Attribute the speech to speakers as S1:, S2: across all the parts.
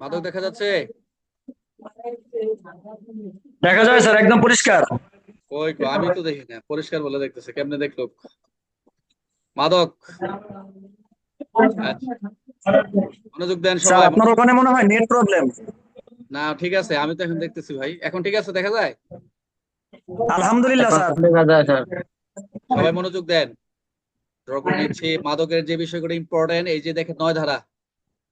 S1: মাদক দেখা যাচ্ছে?
S2: দেখা যায় স্যার একদম পরিষ্কার।
S1: কই কই আমি তো দেখি না পরিষ্কার বলে দেখতেছে কেমনে দেখল? মাদক। আচ্ছা, মনোযোগ দেন সবাই।
S2: আপনার ওখানে মনে হয় নেট প্রবলেম।
S1: না ঠিক আছে আমি তো এখন দেখতেছি ভাই। এখন ঠিক আছে দেখা যায়?
S2: আলহামদুলিল্লাহ স্যার।
S3: দেখা যায় স্যার।
S1: সবাই মনোযোগ দেন। নিচ্ছি। মাদকের যে বিষয়গুলো ইম্পর্টেন্ট এই যে দেখেন নয় ধারা।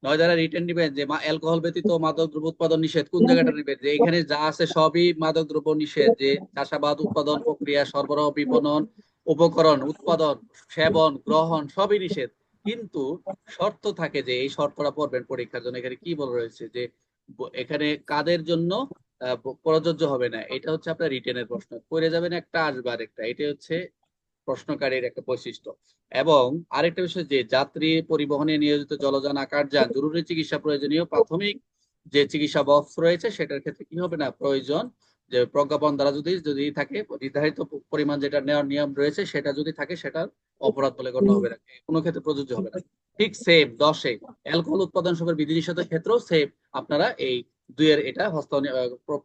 S1: নয় ধারা রিটার্ন নিবেন যে অ্যালকোহল ব্যতীত মাদক দ্রব্য উৎপাদন নিষেধ। কোন জায়গাটা নিবেন? যে এখানে যা আছে সবই মাদক দ্রব্য নিষেধ। যে চাষাবাদ উৎপাদন প্রক্রিয়া সরবরাহ বিপণন উপকরণ উৎপাদন সেবন গ্রহণ সবই নিষেধ। কিন্তু শর্ত থাকে যে এই শর্তটা পড়বেন পরীক্ষার জন্য। এখানে কি বলা রয়েছে? যে এখানে কাদের জন্য প্রযোজ্য হবে না। এটা হচ্ছে আপনার রিটেনের প্রশ্ন। করে যাবেন একটা আসবে আরেকটা এটা হচ্ছে প্রশ্নকারীর একটা বৈশিষ্ট্য। এবং আরেকটা বিষয় যে, যাত্রী পরিবহনে নিয়োজিত জলযান আকারযান জরুরি চিকিৎসা প্রয়োজনীয়, প্রাথমিক যে চিকিৎসা বক্স রয়েছে, সেটার ক্ষেত্রে কি হবে না? প্রয়োজন যে প্রজ্ঞাপন দ্বারা যদি যদি থাকে, নির্ধারিত পরিমাণ যেটা নেওয়ার নিয়ম রয়েছে, সেটা যদি থাকে সেটা অপরাধ বলে গণ্য হবে না। কোনো ক্ষেত্রে প্রযোজ্য হবে না। ঠিক সেম দশে, অ্যালকোহল উৎপাদন সবের বিধিনিষেধের ক্ষেত্রেও সেম আপনারা এই দুইয়ের এটা হস্ত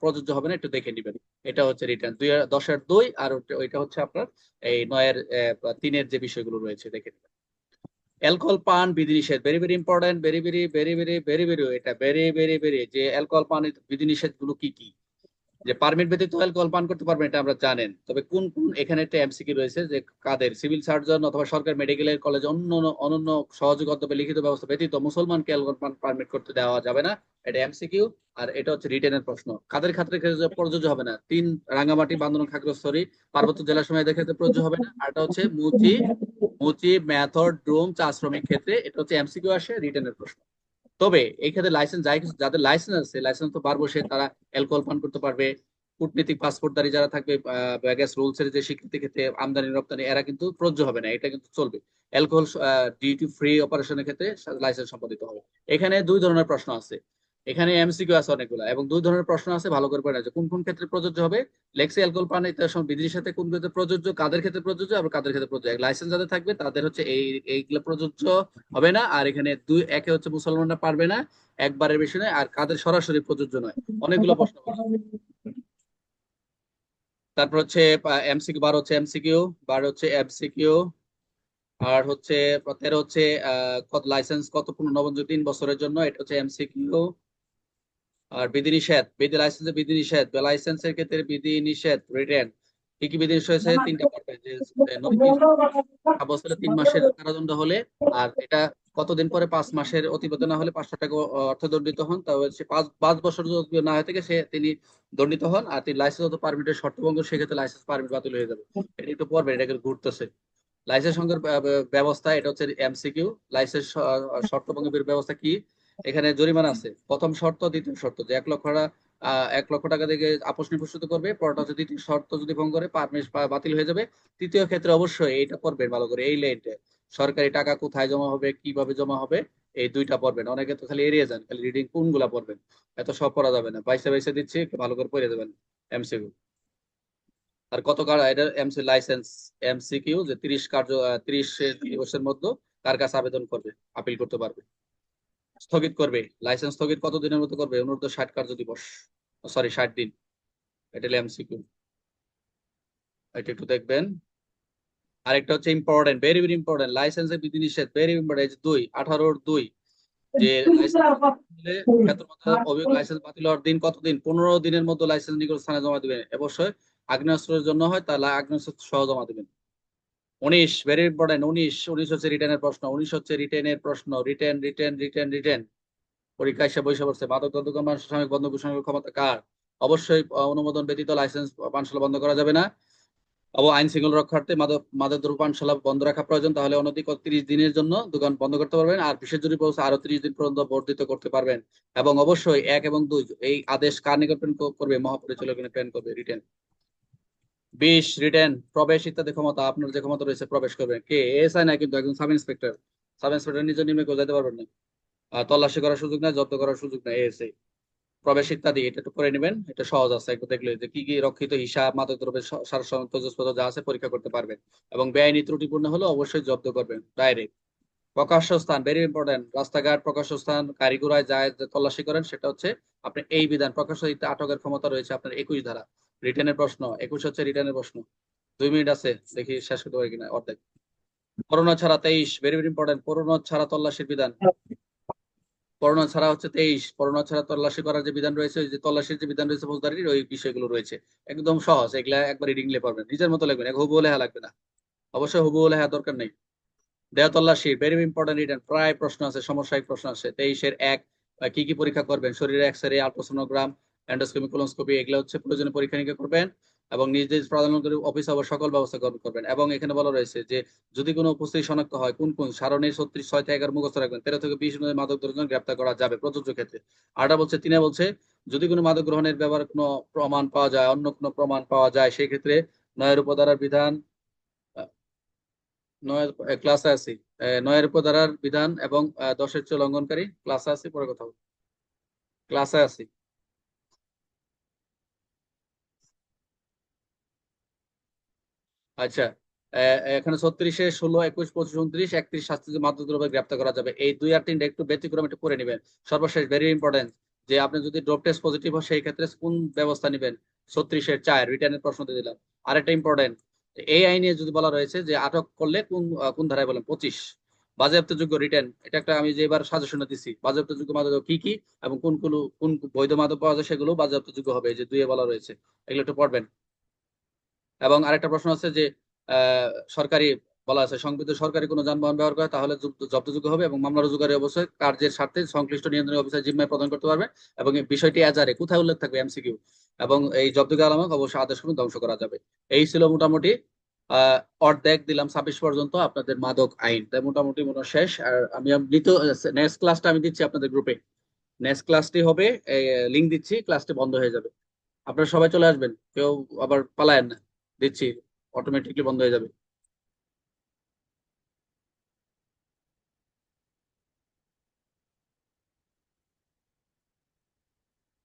S1: প্রযোজ্য হবে না একটু দেখে নিবেন এটা হচ্ছে রিটার্ন দুই দশের দুই আর ওইটা হচ্ছে আপনার এই নয়ের তিনের যে বিষয়গুলো রয়েছে দেখে নিবেন অ্যালকোহল পান বিধিনিষেধ very very important very very very very very very এটা ভেরি ভেরি ভেরি যে অ্যালকোহল পান বিধিনিষেধগুলো কি কি যে পারমিট ব্যতীত অ্যালকোহল পান করতে পারবেন, এটা আমরা জানেন। তবে কোন কোন এখানে একটা এমসিকিউ রয়েছে যে কাদের? সিভিল সার্জন অথবা সরকার মেডিকেলের কলেজ অন্য অনন্য সহযোগ অথবা লিখিত ব্যবস্থা ব্যতীত মুসলমানকে অ্যালকোহল পান পারমিট করতে দেওয়া যাবে না। এটা এমসিকিউ আর এটা হচ্ছে রিটেনের প্রশ্ন। কাদের ক্ষেত্রে প্রযোজ্য হবে না? তিন রাঙ্গামাটি, বান্দরবান, খাগড়াছড়ি, পার্বত্য জেলা সময়ের ক্ষেত্রে প্রযোজ্য হবে না। আর হচ্ছে মুচি মুচি ম্যাথড ড্রোম চা শ্রমিক ক্ষেত্রে। এটা হচ্ছে এমসিকিউ আসে রিটেনের প্রশ্ন। তবে এই ক্ষেত্রে লাইসেন্স যাই যাদের লাইসেন্স আছে লাইসেন্স তো পারব সে, তারা অ্যালকোহল পান করতে পারবে। কূটনীতিক পাসপোর্টধারী যারা থাকবে ব্যাগেজ রুলস এর যে স্বীকৃতি ক্ষেত্রে আমদানি, রপ্তানি, এরা কিন্তু প্রযোজ্য হবে না, এটা কিন্তু চলবে। অ্যালকোহল ডিউটি ফ্রি অপারেশনের ক্ষেত্রে লাইসেন্স সম্পাদিত হবে। এখানে দুই ধরনের প্রশ্ন আছে। এখানে এমসিকিউ আছে অনেকগুলো, এবং দুই ধরনের প্রশ্ন আছে, ভালো করে পড়ে কোন কোন ক্ষেত্রে প্রযোজ্য হবে? লেক্সি অ্যালকোহল পান ইত্যাদি বিধির সাথে কোন ক্ষেত্রে প্রযোজ্য, কাদের ক্ষেত্রে প্রযোজ্য আর কাদের ক্ষেত্রে প্রযোজ্য? লাইসেন্স যাদের থাকবে, তাদের হচ্ছে এই, এইগুলো প্রযোজ্য হবে না, আর এখানে দুই, একে হচ্ছে মুসলমানরা পারবে না, একবারের বেশি নয়, আর কাদের সরাসরি প্রযোজ্য নয়। অনেকগুলো প্রশ্ন তারপর হচ্ছে এমসিকিউ, বার হচ্ছে এমসিকিউ, বার হচ্ছে এমসিকিউ, আর হচ্ছে, তেরো হচ্ছে কত লাইসেন্স কত পুনর্নবন্ধ তিন বছরের জন্য, এটা হচ্ছে এমসিকিউ আর বিধিনিষেধ বিধি লাইসেন্সের বিধিনিষেধ লাইসেন্সের ক্ষেত্রে বিধিনিষেধ রিটেন কি কি বিধিনিষেধ হয়েছে তিনটা পড়বে যে বছরে তিন মাসের কারাদণ্ড হলে আর এটা কতদিন পরে? পাঁচ মাসের অতিবাহিত না হলে পাঁচশো টাকা অর্থদণ্ডিত হন। তবে সে পাঁচ পাঁচ বছর না হয়ে থেকে সে তিনি দণ্ডিত হন আর তিনি লাইসেন্স পারমিটের শর্তভঙ্গ সেক্ষেত্রে লাইসেন্স পারমিট বাতিল হয়ে যাবে। এটা একটু পড়বেন এটা কিন্তু ঘুরতেছে। লাইসেন্স সঙ্গের ব্যবস্থা এটা হচ্ছে এমসিকিউ লাইসেন্স শর্তভঙ্গের ব্যবস্থা কি? এখানে জরিমানা আছে। প্রথম শর্ত, দ্বিতীয় শর্ত, যে এক লক্ষ এক লক্ষ টাকা থেকে আপোষ নিপুষিত করবে পরটা হচ্ছে দ্বিতীয় শর্ত যদি ভঙ্গ করে পারমিট বাতিল হয়ে যাবে। তৃতীয় ক্ষেত্রে অবশ্যই এইটা পড়বেন ভালো করে, এই লাইনটা সরকারি টাকা কোথায় জমা হবে, কীভাবে জমা হবে, এই দুইটা পড়বেন। অনেকে তো খালি এড়িয়ে যান, খালি রিডিং কোনগুলা পড়বেন, এত সব পড়া যাবে না। বাইসে বাইসে দিচ্ছি ভালো করে পড়ে দেবেন এমসিকিউ আর কত কার, এটা এমসি লাইসেন্স এমসিকিউ যে তিরিশ কার্য তিরিশ দিবসের মধ্যে কার কাছে আবেদন করবে, আপিল করতে পারবে। স্থগিত করবে লাইসেন্স স্থগিত কত দিনের মধ্যে করবে? অনুরোধ ষাট কার্য দিবস সরি ষাট দিন। এটা এমসিকিউ এটা একটু দেখবেন। আরেকটা হচ্ছে ইম্পর্টেন্ট ভেরি ভেরি ইম্পর্টেন্ট লাইসেন্সের বিধিনিষেধ ভেরি ইম্পর্টেন্ট দুই, আঠারোর দুই, যে অভিযোগ লাইসেন্স বাতিল হওয়ার দিন কতদিন? পনেরো দিনের মধ্যে লাইসেন্স নিকট স্থানে জমা দিবেন। অবশ্যই আগ্নেয়াস্ত্রের জন্য হয় তাহলে আগ্নেয়াস্ত্র সহ জমা দিবেন। উনিশ ভেরি ইম্পর্টেন্ট উনিশ উনিশ হচ্ছে রিটেনের প্রশ্ন, উনিশ হচ্ছে রিটেনের প্রশ্ন রিটেন রিটেন রিটেন রিটেন পরীক্ষা এসে বসে পড়ছে মাদক দ্রব্য দোকান সাময়িক বন্ধ ঘোষণার ক্ষমতা কার? অবশ্যই অনুমোদন ব্যতীত লাইসেন্স পানশালা বন্ধ করা যাবে না। এবং আইন শৃঙ্খলা রক্ষার্থে মাদক মাদক দ্রব্য পানশালা বন্ধ রাখা প্রয়োজন, তাহলে অনধিক তিরিশ দিনের জন্য দোকান বন্ধ করতে পারবেন, আর বিশেষ জরুরি ব্যবস্থা আরও তিরিশ দিন পর্যন্ত বর্ধিত করতে পারবেন। এবং অবশ্যই এক এবং দুই, এই আদেশ কার নিকট করবে? মহাপরিচালক প্রেরণ করবে রিটেন বিশ রিটেন, প্রবেশ ইত্যাদি ক্ষমতা আপনার যে ক্ষমতা রয়েছে প্রবেশ করবেন কে? এসআই না, কিন্তু একজন সাব ইন্সপেক্টর। সাব ইন্সপেক্টর নিজের নিম্নে কেউ যেতে পারবেন না। তল্লাশি করার সুযোগ নাই, জব্দ করার সুযোগ নাই এসআই প্রবেশ ইত্যাদি, এটা একটু করে নেবেন, এটা সহজ আছে, একটু দেখলে যে কি কি রক্ষিত হিসাব, মাদক দ্রব্যের সার তজস্পদ যা আছে পরীক্ষা করতে পারবেন। এবং বেআইনি ত্রুটিপূর্ণ হলে অবশ্যই জব্দ করবেন, ডাইরেক্ট। প্রকাশ্য স্থান ভেরি ইম্পর্টেন্ট রাস্তাঘাট, প্রকাশ্য স্থান কারিগরায় যায় তল্লাশি করেন, সেটা হচ্ছে আপনি এই বিধান, প্রকাশ্য আটকের ক্ষমতা রয়েছে আপনার একুশ ধারা। রিটার্নের প্রশ্ন, একুশ হচ্ছে রিটার্নের প্রশ্ন। দুই মিনিট আছে, দেখি শেষ করতে পারি কিনা অর্ধেক। করোনা ছাড়া তেইশ ভেরি ভেরি ইম্পর্টেন্ট করোনা ছাড়া তল্লাশির বিধান। করোনা ছাড়া হচ্ছে তেইশ, করোনা ছাড়া তল্লাশি করার যে বিধান রয়েছে যে তল্লাশির যে বিধান রয়েছে ফৌজদারির, ওই বিষয়গুলো রয়েছে। একদম সহজ, এগুলা একবার রিডিং লে পারবেন। নিজের মতো লিখবেন এক হুবহু লেখা লাগবে না। অবশ্যই হুবহু লেখা দরকার নেই। দেহ তল্লাশি ভেরি ইম্পর্টেন্ট রিটার্ন প্রায় প্রশ্ন আছে সমস্যায়িক প্রশ্ন আছে। তেইশের এক কি কি পরীক্ষা করবেন? শরীরে এক্স রে আলট্রাসোনোগ্রাম এন্ডোস্কোপি কোলোস্কোপি এগুলো হচ্ছে প্রয়োজনীয় পরীক্ষা নিরীক্ষা করবেন এবং নিজ নিজ প্রধানমন্ত্রী অফিস আবার সকল ব্যবস্থা গ্রহণ করবেন। এবং এখানে বলা রয়েছে যে যদি কোনো উপস্থিতি শনাক্ত হয় কোন কোন সারণী ছত্রিশ ছয় থেকে এগারো মুখস্থ রাখবেন। তেরো থেকে বিশ অনুযায়ী মাদক দ্রব্য গ্রেপ্তার করা যাবে প্রযোজ্য ক্ষেত্রে। আরটা বলছে তিনে বলছে যদি কোনো মাদক গ্রহণের ব্যাপারে কোনো প্রমাণ পাওয়া যায় অন্য কোনো প্রমাণ পাওয়া যায় সেই ক্ষেত্রে নয়ের উপধারার বিধান নয়ের ক্লাসে আহ, নয়ের উপধারার বিধান এবং দশের চেয়ে লঙ্ঘনকারী ক্লাসে আছি পরে কথা ক্লাসে আছি। আচ্ছা এখানে ছত্রিশে ষোলো, একুশ, পঁচিশ, উনত্রিশ, একত্রিশ শাস্তি মাদক দ্রব্য গ্রেপ্তার করা যাবে। এই দুই আর তিনটা একটু ব্যতিক্রম একটু করে নেবেন। সর্বশেষ ভেরি ইম্পর্টেন্ট যে আপনি যদি ড্রপ টেস্ট পজিটিভ হয়, সেই ক্ষেত্রে কোন ব্যবস্থা নেবেন? ছত্রিশের চার রিটার্নের প্রশ্ন দিয়ে দিলাম। আরেকটা ইম্পর্টেন্ট এই আইনে যদি বলা রয়েছে যে আটক করলে কোন কোন ধারায় বলেন? পঁচিশ। বাজেয়াপ্তযোগ্য রিটার্ন এটা একটা আমি যে এবার সাজেশন দিচ্ছি বাজেয়াপ্তযোগ্য মাদক কি কি এবং কোন কোন বৈধ মাদক পাওয়া যায় সেগুলো বাজেয়াপ্তযোগ্য হবে যে দুইয়ে বলা রয়েছে। এগুলো একটু পড়বেন। এবং আরেকটা প্রশ্ন আছে যে সরকারি বলা আছে সংবিধিত সরকারি কোনো যানবাহন ব্যবহার করে তাহলে জব্দ- জব্দযোগ্য হবে এবং মামলা রুজুকারী অবশ্যই কার্যের স্বার্থে সংশ্লিষ্ট নিয়ন্ত্রণ অফিসার জিম্মায় প্রদান করতে পারবে এবং এই বিষয়টি আজারে কোথায় উল্লেখ থাকবে এমসিকিউ এবং এই জব্দকে আলামক অবশ্যই আদেশ করে ধ্বংস করা যাবে। এই ছিল মোটামুটি অর্ধেক দিলাম ছাব্বিশ পর্যন্ত আপনাদের মাদক আইন। তাই মোটামুটি মনে শেষ। আর আমি মৃত নেক্সট ক্লাসটা আমি দিচ্ছি আপনাদের গ্রুপে নেক্সট ক্লাসটি হবে লিঙ্ক দিচ্ছি ক্লাসটি বন্ধ হয়ে যাবে। আপনারা সবাই চলে আসবেন, কেউ আবার পালায়েন না। দিচ্ছি অটোমেটিকলি বন্ধ হয়ে যাবে।